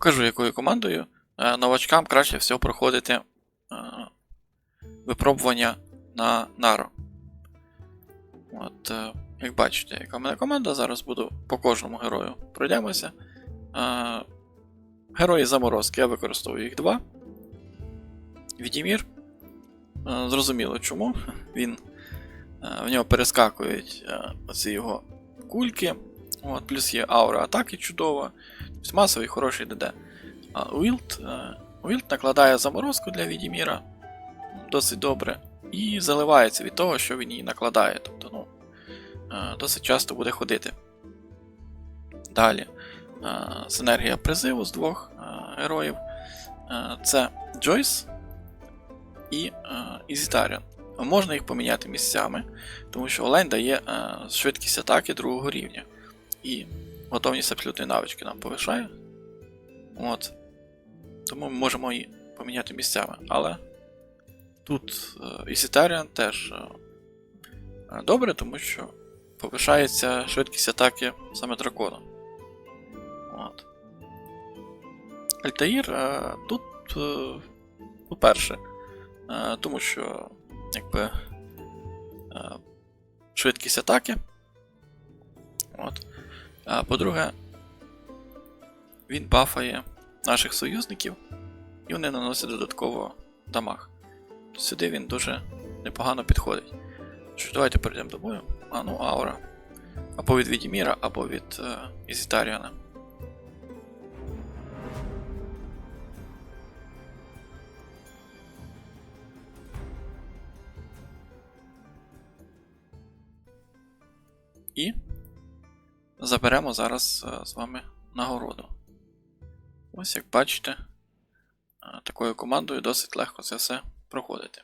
Покажу, якою командою е, новачкам краще всього проходити е, випробування на Наро. От, е, як бачите, яка в мене команда, зараз буду по кожному герою пройдемося. Герої заморозки, я використовую їх два. Відімір. Зрозуміло чому. Він, в нього перескакують оці його кульки. От, плюс є аура атаки чудова. Тобто масовий хороший ДД. А Уілд, е, Уілд накладає заморозку для Відіміра досить добре. І заливається від того, що він її накладає. Тобто, ну, е, досить часто буде ходити. Далі. е, Синергія призиву з двох героїв. Це Джойс і Ізітаріан. Можна їх поміняти місцями, тому що Олень дає швидкість атаки другого рівня. І готовність абсолютної навички нам повишає. От. Тому ми можемо її поміняти місцями. Але тут е, Ізітаріан теж е, е, добре, тому що повишається швидкість атаки саме дракона. От. Альтаїр тут, по-перше, тому що якби швидкість атаки. А по-друге, він бафає наших союзників, і вони наносять додатково дамаг. Сюди він дуже непогано підходить. Що, давайте перейдемо до бою. А ну, аура. Або від Відіміра, або від е, Ізітаріана. І заберемо зараз е, з вами нагороду. Ось як бачите, е, такою командою досить легко це все проходити.